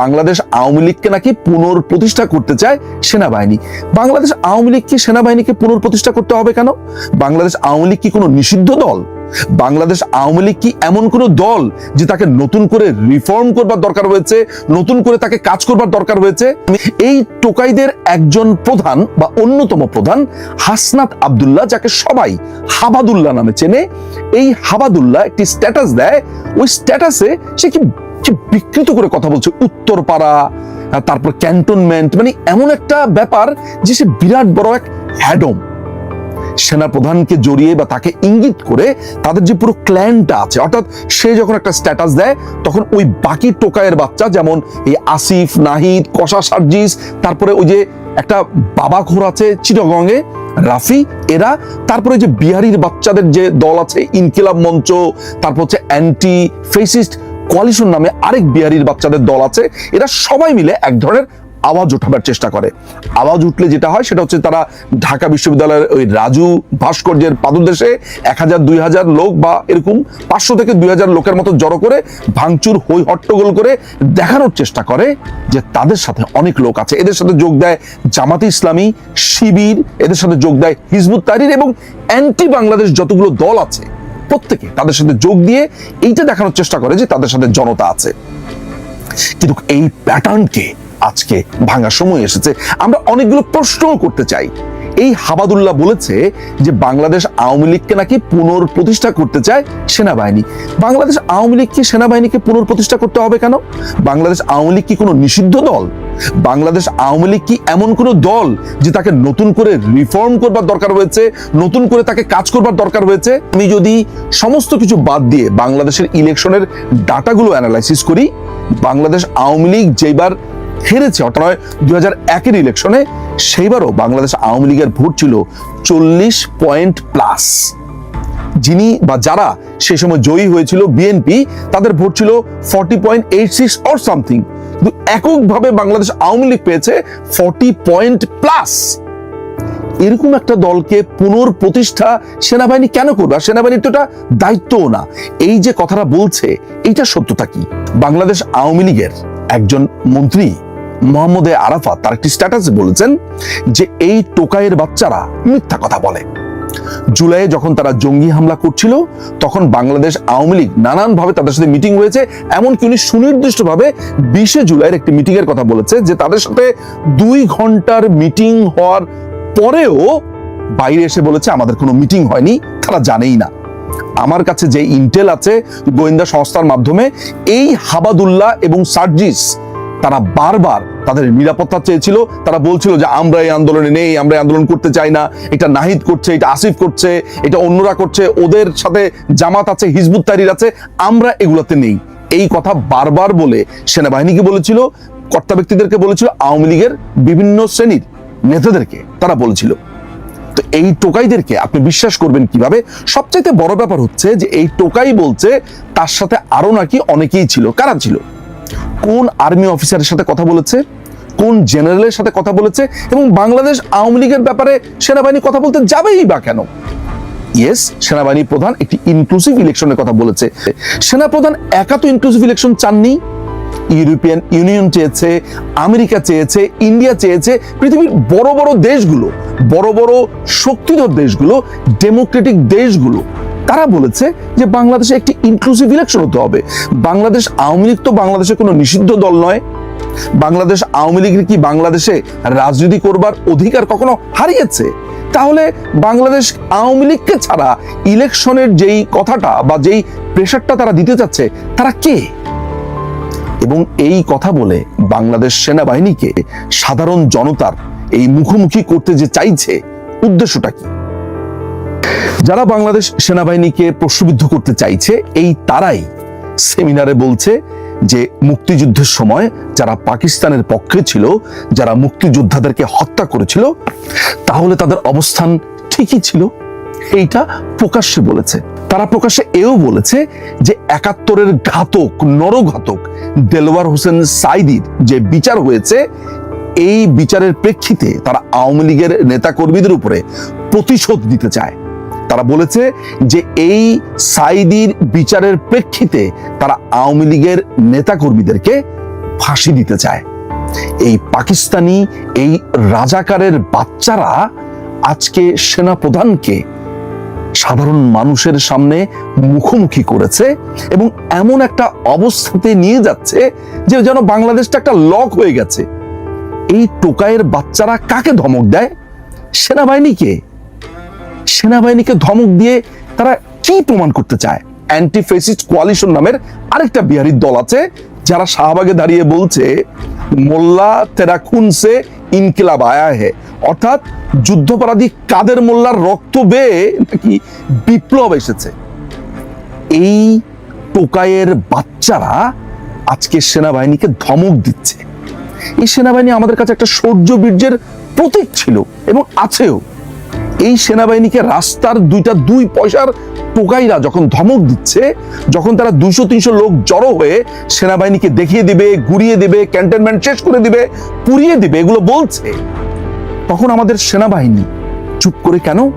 বাংলাদেশ আওয়ামী লীগকে নাকি পুনর্প্রতিষ্ঠা করতে চায় সেনাবাহিনী। বাংলাদেশ আওয়ামী লীগ কি সেনাবাহিনীকে পুনর্প্রতিষ্ঠা করতে হবে কেন? বাংলাদেশ আওয়ামী লীগ কি কোনো নিষিদ্ধ দল? বাংলাদেশ আওয়ামী লীগ কি এমন কোনো দল যে তাকে নতুন করে রিফর্ম করবার দরকার হয়েছে, নতুন করে তাকে কাজ করবার দরকার হয়েছে? এই টোকাইদের একজন প্রধান বা অন্যতম প্রধান হাসনাত আব্দুল্লাহ, যাকে সবাই হাবাদুল্লাহ নামে চেনে, এই হাবাদুল্লাহ একটি স্ট্যাটাস দেয়। ওই স্ট্যাটাসে সে কি কি বিকৃত করে কথা বলছে উত্তরপাড়া তারপর ক্যান্টনমেন্ট মানে এমন একটা ব্যাপার যে সে বিরাট বড় এক হ্যাডম সেনাপ্রধানকে জড়িয়ে বা তাকে ইঙ্গিত করে তাদের যে পুরো ক্ল্যানটা আছে, অর্থাৎ সে যখন একটা স্ট্যাটাস দেয়, তখন ওই বাকি টোকায়ের বাচ্চা যেমন এই আসিফ, নাহিদ, কষা সার্জিস, তারপরে ওই যে একটা বাবা ঘোর আছে চিটগঙ্গে রাফি, এরা, তারপরে যে বিহারির বাচ্চাদের যে দল আছে, ইনকিলাব মঞ্চ, তারপর হচ্ছে অ্যান্টি ফেসিস্ট কোয়ালিশন নামে আরেক বিহারির বাচ্চাদের দল আছে। এরা সবাই মিলে এক ধরনের আওয়াজ উঠাবার চেষ্টা করে। আওয়াজ উঠলে যেটা হয়, সেটা হচ্ছে তারা ঢাকা বিশ্ববিদ্যালয়ের ওই রাজু ভাস্কর্যের পাদদেশে এক হাজার, দুই হাজার লোক বা এরকম পাঁচশো থেকে দুই হাজার লোকের মতো জড়ো করে ভাঙচুর হই হট্টগোল করে দেখানোর চেষ্টা করে যে তাদের সাথে অনেক লোক আছে। এদের সাথে যোগ দেয় জামাতে ইসলামী, শিবির, এদের সাথে যোগ দেয় হিজবুত তাহরির এবং অ্যান্টি বাংলাদেশ যতগুলো দল আছে। প্রত্যেকে তাদের সাথে যোগ দিয়ে এইটা দেখানোর চেষ্টা করে যে তাদের সাথে জনতা আছে। কিন্তু এই প্যাটার্নকে আজকে ভাঙার সময় এসেছে। আমরা অনেকগুলো প্রশ্নও করতে চাই। এই হাবাদুল্লাহ বলেছে যে বাংলাদেশ আওয়ামী লীগকে নাকি পুনর্প্রতিষ্ঠা করতে চায় সেনাবাহিনী। বাংলাদেশ আওয়ামী লীগকে সেনাবাহিনীকে পুনর্প্রতিষ্ঠা করতে হবে কেন? বাংলাদেশ আওয়ামী লীগ কি কোনো নিষিদ্ধ দল? বাংলাদেশ আওয়ামী লীগ কি এমন কোনো দল যে তাকে নতুন করে রিফর্ম করবার দরকার হয়েছে, নতুন করে তাকে কাজ করবার দরকার হয়েছে? আমি যদি সমস্ত কিছু বাদ দিয়ে বাংলাদেশের ইলেকশনের ডাটাগুলো অ্যানালাইসিস করি, বাংলাদেশ আওয়ামী লীগ যেবার হেরেছে। অর্থাৎ দুই হাজার একের ইলেকশনে সেইবারও বাংলাদেশ আওয়ামী লীগের ভোট ছিল চল্লিশ পয়েন্ট প্লাস যিনি বা যারা সেই সময় জয়ী হয়েছিল বিএনপি তাদের ভোট ছিল forty point eight six or something কিন্তু এককভাবে বাংলাদেশ আওয়ামী লীগ পেয়েছে ফর্টি পয়েন্ট প্লাস এরকম একটা দলকে পুনর্প্রতিষ্ঠা সেনাবাহিনী কেন করবে? আর সেনাবাহিনীর তো এটা দায়িত্বও না। এই যে কথাটা বলছে, এইটা সত্যতা কি? বাংলাদেশ আওয়ামী লীগের একজন মন্ত্রী মোহাম্মদ এ আরাফাত তার একটি স্ট্যাটাসে বলেছেন যে এই টোকাইয়ের বাচ্চারা মিথ্যা কথা বলে। জুলাইয়ে যখন তারা জঙ্গি হামলা করছিল, তখন বাংলাদেশ আওয়ামী লীগ নানানভাবে তাদের সাথে মিটিং হয়েছে, এমনকি উনি সুনির্দিষ্টভাবে বিশে জুলাইয়ের একটি মিটিং এর কথা বলেছে যে তাদের সাথে দুই ঘণ্টার মিটিং হওয়ার পরেও বাইরে এসে বলেছে, আমাদের কোনো মিটিং হয়নি, তারা জানেই না। আমার কাছে যে ইন্টেল আছে, গোয়েন্দা সংস্থার মাধ্যমে, এই হাবাদুল্লাহ এবং সার্জিস তারা বারবার তাদের নিরাপত্তা চেয়েছিল। তারা বলছিল যে, আমরা এই আন্দোলনে নেই, আমরা আন্দোলন করতে চাই না। এটা নাহিদ করছে, এটা আসিফ করছে, এটা অন্যরা করছে, ওদের সাথে জামাত আছে, হিজবুত তারির আছে, আমরা এগুলোতে নেই। এই কথা বারবার বলে সেনাবাহিনীকে বলেছিল, কর্তা ব্যক্তিদেরকে বলেছিল, আওয়ামী লীগের বিভিন্ন শ্রেণির নেতাদেরকে তারা বলেছিল। তো এই টোকাইদেরকে আপনি বিশ্বাস করবেন কীভাবে? সবচাইতে বড় ব্যাপার হচ্ছে যে, এই টোকাই বলছে, তার সাথে আরও নাকি অনেকেই ছিল। কারা ছিল? কোন আর্মি অফিসারের সাথে কথা বলেছে, কোন জেনারেলের সাথে কথা বলেছে এবং বাংলাদেশ আওয়ামী লীগের ব্যাপারে সেনাবাহিনী কথা বলতে যাবেই বা কেন? ইয়েস, সেনাবাহিনী প্রধান একটি ইনক্লুসিভ ইলেকশনের কথা বলেছে। সেনাপ্রধান একা তো ইনক্লুসিভ ইলেকশন চাননি। ইউরোপিয়ান ইউনিয়ন চেয়েছে, আমেরিকা চেয়েছে ইন্ডিয়া চেয়েছে, পৃথিবীর বড় বড় দেশগুলো, বড় বড় শক্তিধর দেশগুলো ডেমোক্রেটিক দেশগুলো তারা বলেছে যে বাংলাদেশে একটি ইনক্লুসিভ ইলেকশন হতে হবে। বাংলাদেশ আওয়ামী লীগ তো বাংলাদেশে কোনো নিষিদ্ধ দল নয়। বাংলাদেশ আওয়ামী লীগের কি বাংলাদেশে রাজনীতি করবার অধিকার কখনো হারিয়েছে? তাহলে বাংলাদেশ আওয়ামী লীগকে ছাড়া ইলেকশনের যেই কথাটা বা যেই প্রেশারটা তারা দিতে চাচ্ছে, তারা কে? এবং এই কথা বলে বাংলাদেশ সেনাবাহিনীকে সাধারণ জনতার এই মুখোমুখি করতে যে চাইছে, উদ্দেশ্যটা কি? যারা বাংলাদেশ সেনাবাহিনীকে প্রশ্নবিদ্ধ করতে চাইছে, এই তারাই সেমিনারে বলছে যে মুক্তিযুদ্ধের সময় যারা পাকিস্তানের পক্ষে ছিল, যারা মুক্তিযোদ্ধাদেরকে হত্যা করেছিল, তাহলে তাদের অবস্থান ঠিকই ছিল। এইটা প্রকাশ্যে বলেছে। তারা প্রকাশ্যে এও বলেছে যে একাত্তরের ঘাতক, নরঘাতক দেলওয়ার হোসেন সাইদির যে বিচার হয়েছে, এই বিচারের প্রেক্ষিতে তারা আওয়ামী লীগের নেতাকর্মীদের উপরে প্রতিশোধ দিতে চায়। তারা বলেছে যে এই সাইদির বিচারের প্রেক্ষিতে তারা আওয়ামী লীগের নেতাকর্মীদেরকে ফাঁসি দিতে চায়। এই পাকিস্তানি, এই রাজাকারের বাচ্চারা আজকে সেনা প্রধানকে সাধারণ মানুষের সামনে মুখোমুখি করেছে এবং এমন একটা অবস্থাতে নিয়ে যাচ্ছে যে যেন বাংলাদেশটা একটা লক হয়ে গেছে। এই টোকাইয়ের বাচ্চারা কাকে ধমক দেয়? সেনাবাহিনীকে সেনাবাহিনীকে ধমক দিয়ে তারা কি প্রমাণ করতে চায়? অ্যান্টি ফেসিস্ট কোয়ালিশন নামের আরেকটা বিহারির দল আছে, যারা শাহবাগে দাঁড়িয়ে বলছে, মোল্লা তেরা খুন সে ইনকিলাব আয়া হে অর্থাৎ যুদ্ধপরাধী কাদের মোল্লার রক্ত বেয়ে নাকি বিপ্লব এসেছে? এই টোকাইয়ের বাচ্চারা আজকে সেনাবাহিনীকে ধমক দিচ্ছে। এই সেনাবাহিনী আমাদের কাছে একটা শৌর্য বীর্যের প্রতীক ছিল এবং আছেও। এই সেনাবাহিনীকে রাস্তার দুইটা দুই পয়সার টোকাইরা যখন ধমক দিচ্ছে, যখন তারা দুইশো, তিনশো লোক জড়ো হয়ে সেনাবাহিনীকে দেখিয়ে দিবে, গুড়িয়ে দিবে ক্যান্টনমেন্ট শেষ করে দিবে, পুড়িয়ে দিবে, এগুলো বলছে, তখন আমাদের সেনাবাহিনী চুপ করে কেন?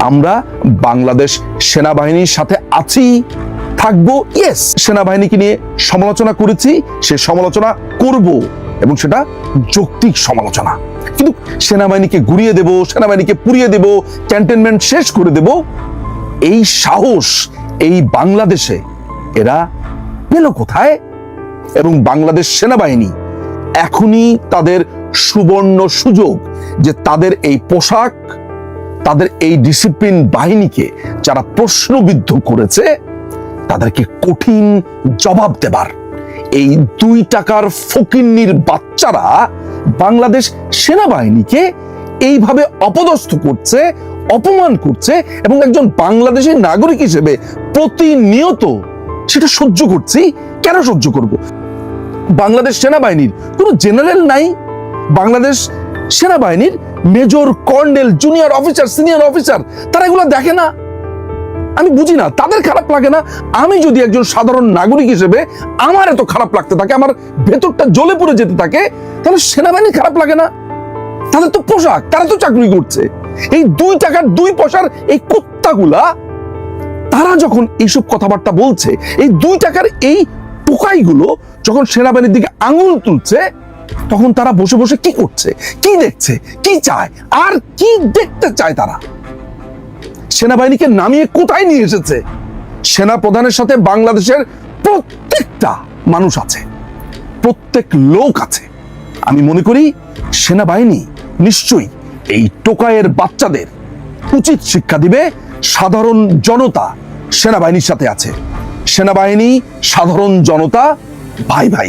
আমরা বাংলাদেশ সেনাবাহিনীর সাথে আছি, থাকব ইয়েস সেনাবাহিনীকে নিয়ে সমালোচনা করেছি, সে সমালোচনা করব, এবং সেটা যৌক্তিক সমালোচনা। কিন্তু সেনাবাহিনীকে ঘুরিয়ে দেব, সেনাবাহিনীকে পুড়িয়ে দেব ক্যান্টনমেন্ট শেষ করে দেব, এই সাহস এই বাংলাদেশে এরা পেল কোথায়? এবং বাংলাদেশ সেনাবাহিনী এখনই তাদের সুবর্ণ সুযোগ যে তাদের এই পোশাক, তাদের এই ডিসিপ্লিন বাহিনীকে যারা প্রশ্নবিদ্ধ করেছে, তাদেরকে কঠিন জবাব দেবার। এই দুই টাকার ফকিন্নির বাচ্চারা বাংলাদেশ সেনাবাহিনীকে এইভাবে অপদস্থ করছে, অপমান করছে এবং একজন বাংলাদেশের নাগরিক হিসেবে প্রতিনিয়ত সেটা সহ্য করছি, কেন সহ্য করব? বাংলাদেশ সেনাবাহিনীর কোনো জেনারেল নাই। বাংলাদেশ সেনাবাহিনীর major colonel, junior officer, senior officer, তারা এগুলো দেখে না। আমি বুঝি না, তাদের খারাপ লাগে না? আমি যদি একজন সাধারণ নাগরিক হিসেবে আমার এত খারাপ লাগতে থাকে, আমার ভেতরটা জ্বলে পড়ে যেতে থাকে, তাহলে সেনাবাহিনী খারাপ লাগে না? তাদের তো পোশাক, তারা তো চাকরি করছে। এই দুই টাকার দুই পয়সার এই কুত্তাগুলা, তারা যখন এইসব কথাবার্তা বলছে, এই দুই টাকার এই টোকাইগুলো যখন সেনাবাহিনীর দিকে আঙুল তুলছে, তখন তারা বসে বসে কি করছে? কি দেখছে? কি চায়? আর কি দেখতে চায় তারা? সেনাবাহিনীকে নামিয়ে কোথায় নিয়ে এসেছে? সেনা প্রধানের সাথে বাংলাদেশের প্রত্যেকটা মানুষ আছে, প্রত্যেক লোক আছে। আমি মনে করি সেনাবাহিনী নিশ্চয়ই এই টোকায়ের বাচ্চাদের উচিত শিক্ষা দিবে, সাধারণ জনতা সেনাবাহিনীর সাথে আছে। সেনাবাহিনী, সাধারণ জনতা, ভাই ভাই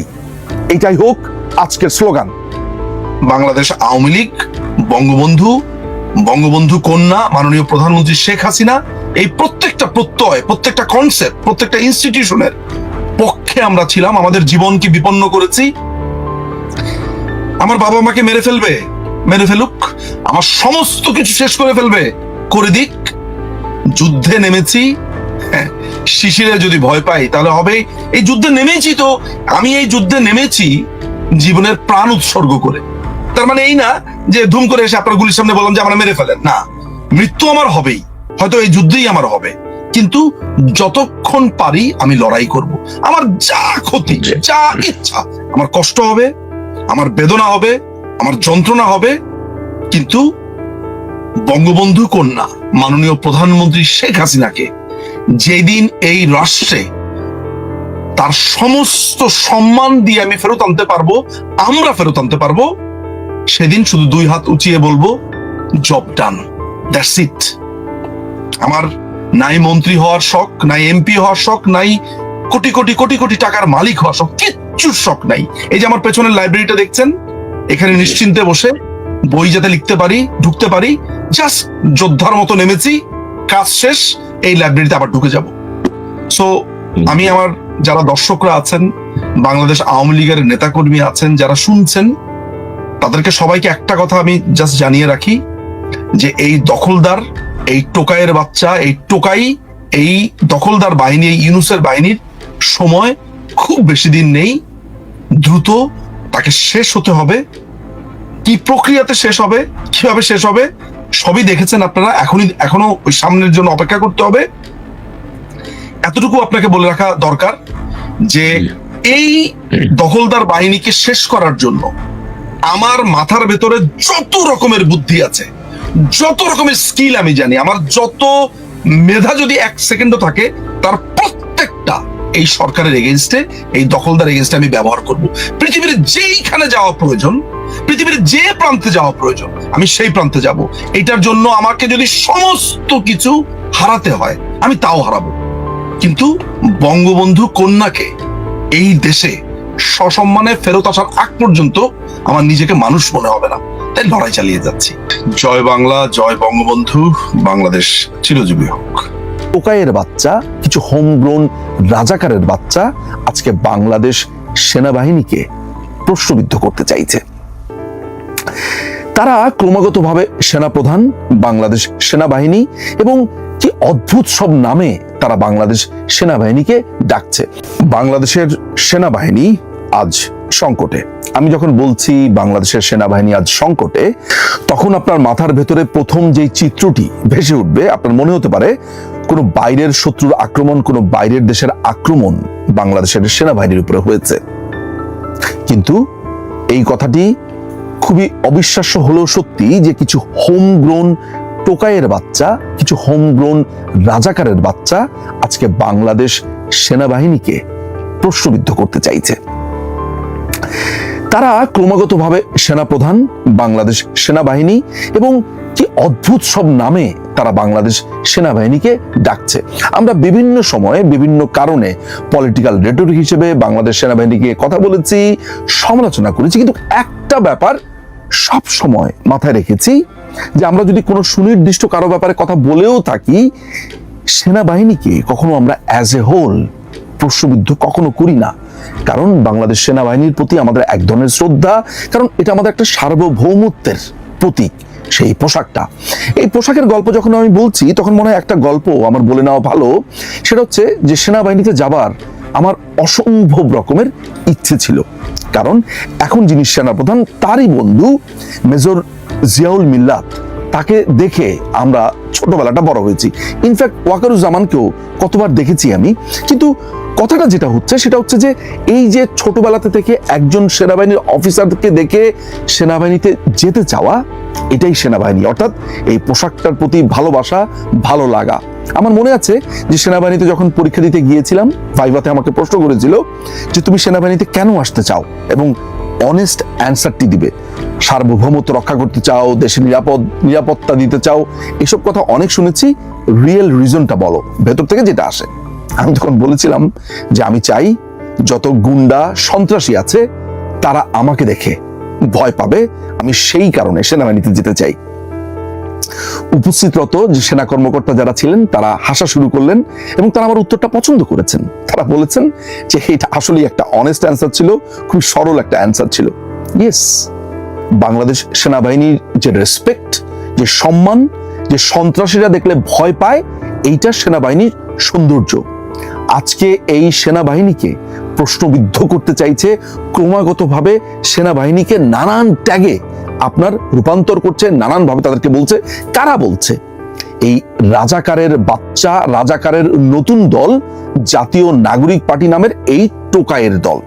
এটাই হোক আজকের স্লোগান। বাংলাদেশ আওয়ামী লীগ, বঙ্গবন্ধু বঙ্গবন্ধু কন্যা মাননীয় প্রধানমন্ত্রী শেখ হাসিনা এই প্রত্যেকটা প্রত্যয় প্রত্যেকটা কনসেপ্ট প্রত্যেকটা ইনস্টিটিউশনের পক্ষে আমরা ছিলাম আমাদের জীবনকে বিপন্ন করেছি। আমার বাবা মাকে মেরে ফেলবে মেরে ফেলুক আমার সমস্ত কিছু শেষ করে ফেলবে করে দিক। যুদ্ধে নেমেছি হ্যাঁ, শিশিরে যদি ভয় পাই তাহলে হবে এই যুদ্ধে নেমেছি তো আমি এই যুদ্ধে নেমেছি জীবনের প্রাণ উৎসর্গ করে। তার মানে এই না যে ধুম করে এসে আপনার গুলির সামনে বললাম যে আমরা মেরে ফেলেন। না মৃত্যু আমার হবেই। হয়তো এই যুদ্ধেই আমার হবে। কিন্তু যতক্ষণ পারি আমি লড়াই করব। আমার যা ক্ষতি যা ইচ্ছা আমার কষ্ট হবে আমার বেদনা হবে আমার যন্ত্রণা হবে। কিন্তু বঙ্গবন্ধু কন্যা মাননীয় প্রধানমন্ত্রী শেখ হাসিনাকে যেদিন এই রাষ্ট্রে তার সমস্ত সম্মান দিয়ে আমি ফেরত আনতে পারব আমরা ফেরত আনতে পারব সেদিন শুধু দুই হাত উঁচিয়ে বলব জব ডান দ্যাটস ইট আমার নাই মন্ত্রী হওয়ার শখ, নাই এমপি হওয়ার শখ, নাই কোটি কোটি কোটি কোটি টাকার মালিক হওয়ার শখ, কিচ্ছুর শখ নাই। এই যে আমার পেছনের লাইব্রেরিটা দেখছেন, এখানে নিশ্চিন্তে বসে বই যাতে লিখতে পারি, ঢুকতে পারি জাস্ট যোদ্ধার মতো নেমেছি, কাজ শেষ, এই লাইব্রেরিতে আবার ঢুকে যাব। সো আমি আমার যারা দর্শকরা আছেন, বাংলাদেশ আওয়ামী লীগের নেতাকর্মী আছেন, যারা শুনছেন তাদেরকে সবাইকে একটা কথা আমি জাস্ট জানিয়ে রাখি যে এই দখলদার এই টোকাইয়ের বাচ্চা এই টোকাই এই দখলদার বাহিনী এই ইউনুসের বাহিনীর সময় খুব বেশি দিন নেই। দ্রুত তাকে শেষ হতে হবে। কি প্রক্রিয়াতে শেষ হবে কীভাবে শেষ হবে সবই দেখেছেন আপনারা। এখনই এখনও ওই সামনের জন্য অপেক্ষা করতে হবে। এতটুকু আপনাকে বলে রাখা দরকার যে এই দখলদার বাহিনীকে শেষ করার জন্য আমার মাথার ভেতরে যত রকমের বুদ্ধি আছে, যত রকমের স্কিল আমি জানি, আমার যত মেধা যদি এক সেকেন্ডও থাকে, তার প্রত্যেকটা এই সরকারের এগেনস্টে এই দখলদার এগেনস্টে আমি ব্যবহার করব। পৃথিবীর যেইখানে যাওয়া প্রয়োজন, পৃথিবীর যে প্রান্তে যাওয়া প্রয়োজন, আমি সেই প্রান্তে যাব। এটার জন্য আমাকে যদি সমস্ত কিছু হারাতে হয়, আমি তাও হারাবো। কিন্তু বঙ্গবন্ধু কন্যাকে এই দেশে সসম্মানে ফেরত আসার আগ পর্যন্ত আমার নিজেকে মানুষ মনে হবে না। তাই লড়াই চালিয়ে যাচ্ছি। জয় বাংলা, জয় বঙ্গবন্ধু, বাংলাদেশ চিরজীবী হোক। টোকাইয়ের বাচ্চা, কিছু হোমগ্রোন রাজাকারের বাচ্চা আজকে বাংলাদেশ সেনাবাহিনীকে প্রশ্নবিদ্ধ করতে চাইছে। তারা ক্রমাগতভাবে সেনাপ্রধান, বাংলাদেশ সেনাবাহিনী এবং কি অদ্ভুত সব নামে তারা বাংলাদেশ সেনাবাহিনীকে ডাকছে। বাংলাদেশের সেনাবাহিনী আজ সংকটে। আমি যখন বলছি বাংলাদেশের সেনাবাহিনী আজ সংকটে, তখন আপনার মাথার ভেতরে প্রথম যেই চিত্রটি ভেসে উঠবে, আপনার মনে হতে পারে কোনো বাইরের শত্রুর আক্রমণ, কোনো বাইরের দেশের আক্রমণ বাংলাদেশের সেনাবাহিনীর উপরে হয়েছে। কিন্তু এই কথাটি খুবই অবিশ্বাস্য হলেও সত্যি যে কিছু হোমগ্রোন টোকাইয়ের বাচ্চা, কিছু হোম হোমগ্রোন রাজাকারের বাচ্চা আজকে বাংলাদেশ সেনাবাহিনীকে প্রশ্নবিদ্ধ করতে চাইছে। তারা ক্রমাগতভাবে সেনাপ্রধান, বাংলাদেশ সেনাবাহিনী এবং কি অদ্ভুত সব নামে তারা বাংলাদেশ সেনাবাহিনীকে ডাকছে। আমরা বিভিন্ন সময়ে বিভিন্ন কারণে পলিটিক্যাল রেটরিক হিসেবে বাংলাদেশ সেনাবাহিনীকে কথা বলেছি, সমালোচনা করেছি, কিন্তু একটা ব্যাপার সব সময় মাথায় রেখেছি যে আমরা যদি কোনো সুনির্দিষ্ট কারও ব্যাপারে কথা বলেও থাকি, সেনাবাহিনীকে কখনো আমরা অ্যাজ এ হোল প্রশ্নবিদ্ধ কখনো করি না। কারণ বাংলাদেশ সেনাবাহিনীর প্রতি আমাদের এক ধরনের শ্রদ্ধা, কারণ এটা আমাদের একটা সার্বভৌমত্বের প্রতীক, সেই পোশাকটা। এই পোশাকের গল্প যখন আমি বলছি, তখন মনে হয় একটা গল্প আমার বলে নেওয়া ভালো। সেটা হচ্ছে যে সেনাবাহিনীতে যাবার আমার অসম্ভব রকমের ইচ্ছে ছিল। কারণ এখন যিনি সেনাপ্রধান, তারই বন্ধু মেজর জিয়াউল মিল্লাত। তাকে দেখে আমরা ছোটবেলাটা বড় হয়েছি। ইনফ্যাক্ট ওয়াকারুজ্জামানকেও কতবার দেখেছি আমি। কিন্তু কথাটা যেটা হচ্ছে সেটা হচ্ছে যে এই যে ছোটবেলাতে থেকে একজন সেনাবাহিনীর অফিসারকে দেখে সেনাবাহিনীতে যেতে চাওয়া, এটাই সেনাবাহিনী। অর্থাৎ এই পোশাকটার প্রতি ভালোবাসা, ভালো লাগা। আমার মনে আছে যে সেনাবাহিনীতে যখন পরীক্ষা দিতে গিয়েছিলাম, ভাইভাতে আমাকে প্রশ্ন করেছিল যে তুমি সেনাবাহিনীতে কেন আসতে চাও এবং অনেস্ট অ্যান্সারটি দিবে। সার্বভৌমত্ব রক্ষা করতে চাও, দেশের নিরাপদ, নিরাপত্তা দিতে চাও, এসব কথা অনেক শুনেছি রিয়েল রিজনটা বলো, ভেতর থেকে যেটা আসে। আমি তখন বলেছিলাম যে আমি চাই যত গুন্ডা সন্ত্রাসী আছে, তারা আমাকে দেখে ভয় পাবে, আমি সেই কারণে সেনাবাহিনীতে যেতে চাই। উপস্থিতরত যে সেনা কর্মকর্তা যারা ছিলেন, তারা হাসা শুরু করলেন এবং তারা আমার উত্তরটা পছন্দ করেছেন। তারা বলেছেন যে, এটা আসলেই একটা অনেস্ট অ্যান্সার ছিল খুব সরল একটা অ্যান্সার ছিল। ইয়েস বাংলাদেশ সেনাবাহিনীর যে রেসপেক্ট যে সম্মান, যে সন্ত্রাসীরা দেখলে ভয় পায়, এইটা সেনাবাহিনীর সৌন্দর্য। আজকে এই সেনাবাহিনীকে প্রশ্নবিদ্ধ করতে চাইছে, ক্রমাগতভাবে সেনাবাহিনীকে নানান ট্যাগে আপনার রূপান্তর করছে, নানানভাবে তাদেরকে বলছে, কারা বলছে? এই রাজাকারের বাচ্চা, রাজাকারের নতুন দল জাতীয় নাগরিক পার্টি নামের এই টোকায়ের দল।